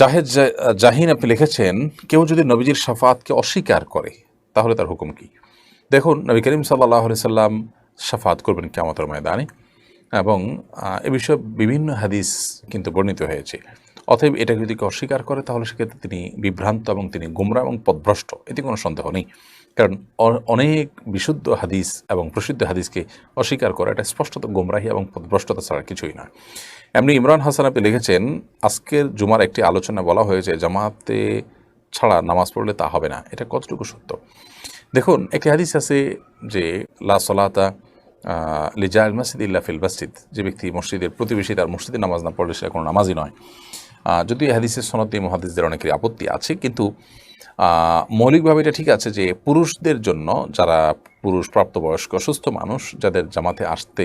জাহেদ জাহিন আপনি লিখেছেন, কেউ যদি নবীজির সাফাতকে অস্বীকার করে, তাহলে তার হুকুম কি? দেখুন, নবী করিম সাল্লাহ সাল্লাম সাফাত করবেন কেমতর ময়দানে এবং এ বিষয়ে বিভিন্ন হাদিস কিন্তু বর্ণিত হয়েছে। অতএব এটাকে যদি কেউ অস্বীকার করে, তাহলে সেক্ষেত্রে তিনি বিভ্রান্ত এবং তিনি গুমরা এবং পদভ্রষ্ট। এতে কোনো সন্দেহ নেই। কারণ অনেক বিশুদ্ধ হাদিস এবং প্রসিদ্ধ হাদিসকে অস্বীকার করা, এটা স্পষ্টত গোমরাহি এবং পদভ্রষ্টতা ছাড়া কিছুই নয়। এমনি ইমরান হাসান আপনি লিখেছেন, আজকের জুমার একটি আলোচনা বলা হয়েছে, জামাতে ছাড়া নামাজ পড়লে তা হবে না। এটা কতটুকু সত্য? দেখুন, একটি হাদিস আছে যে, লা সলাতা লিজা আল মাসিদ ইল্লা ফিল মসজিদ। যে ব্যক্তি মসজিদের প্রতিবেশী তার মসজিদে নামাজ না পড়লে সে কোনো নামাজই নয়। যদিও হাদিসের সনদে মহাদিসদের অনেকের আপত্তি আছে, কিন্তু মৌলিকভাবে এটা ঠিক আছে যে পুরুষদের জন্য যারা পুরুষ প্রাপ্তবয়স্ক সুস্থ মানুষ, যাদের জামাতে আসতে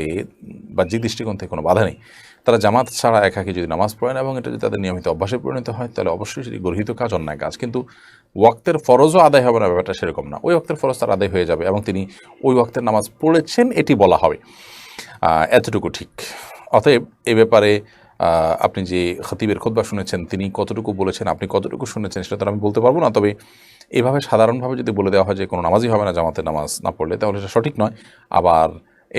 বা যে দৃষ্টিকোণ থেকে কোনো বাধা নেই, তারা জামাত ছাড়া একাকে যদি নামাজ পড়েন এবং এটা যদি তাদের নিয়মিত অভ্যাসে পরিণত হয়, তাহলে অবশ্যই সেটি গর্হিত কাজ, অন্যায় কাজ। কিন্তু ওয়াক্তের ফরজও আদায় হবে না, ব্যাপারটা সেরকম না। ওই ওয়াক্তের ফরজ তার আদায় হয়ে যাবে এবং তিনি ওই ওয়াক্তের নামাজ পড়েছেন, এটি বলা হবে। এতটুকু ঠিক। অতএব এ ব্যাপারে আপনি যে খতিবের খোদবা শুনেছেন, তিনি কতটুকু বলেছেন, আপনি কতটুকু শুনেছেন, সেটা তো আমি বলতে পারব না। তবে এভাবে সাধারণভাবে যদি বলে দেওয়া হয় যে কোনো নামাজই হবে না জামাতে নামাজ না পড়লে, তাহলে সেটা সঠিক নয়। আবার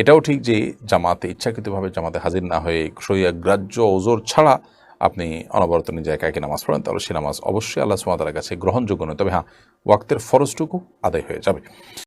এটাও ঠিক যে জামাতে ইচ্ছাকৃতভাবে জামাতে হাজির না হয়ে সইয়া গ্রাহ্য ওজোর ছাড়া আপনি অনবরত নিজে একা একে নামাজ পড়েন, তাহলে সে নামাজ অবশ্যই আল্লাহ সুমাতার কাছে গ্রহণযোগ্য নয়। তবে হ্যাঁ ওয়াক্তের ফরজটুকু আদায় হয়ে যাবে।